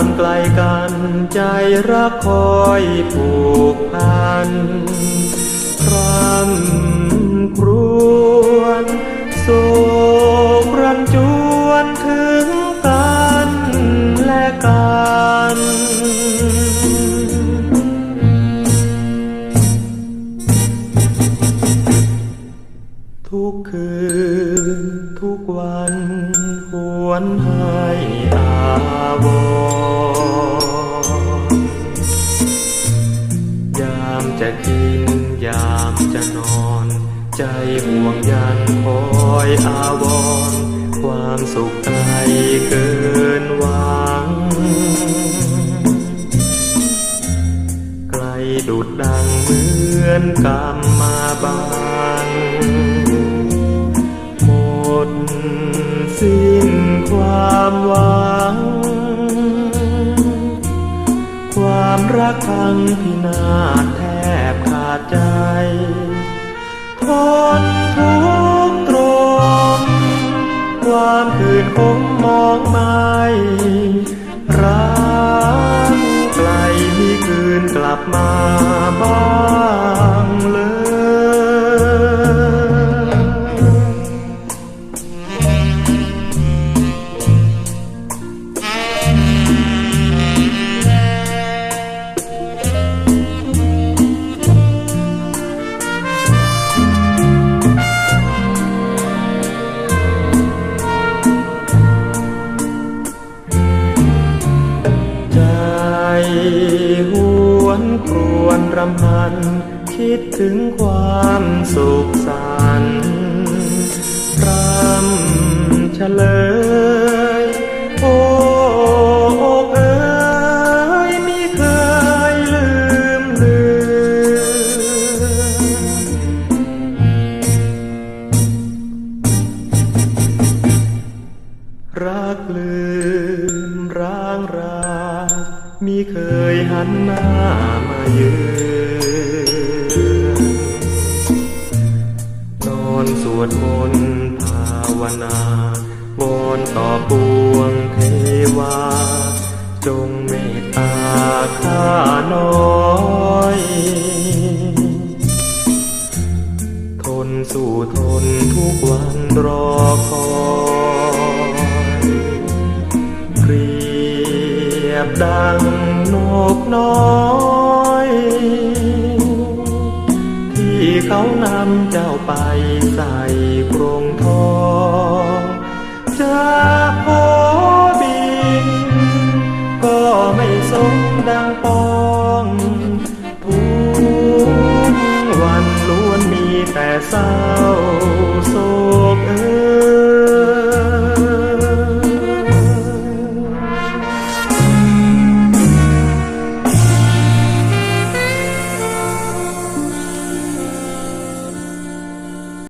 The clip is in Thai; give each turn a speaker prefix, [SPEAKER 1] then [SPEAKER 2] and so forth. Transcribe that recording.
[SPEAKER 1] ามไกลกันใจรักคอยผูกพันครำครวญโศกรันจวนถึงกันและกันทุกคืนทุกวันหวนให้อาวร จะกินยามจะนอน ใจห่วงยันคอยอาวรความสุขใจเกินหวัง ไกลดุดดังเหมือนกรรมมาบางหมดสิ้นความหวัง ความรักครั้งพินาศ ดใจ ทนทุกตรม ความคืนคงมองไม่รักไกลมีคืนกลับมา วนครวนรำพัน คิดถึงความสุขสันต์รำเฉลย โอ้อเอ๋ยมิเคยลืมลือนรักลืมร้างรามีเคยหันหน้ามา เยือนนอนสวดมนต์ภาวนาวอนต่อปวงเทวา จงเมตตาข้าน้อยทนสู่ทนทุกวันรอคอยเปรียบดังนกน้อย เศร้าโศ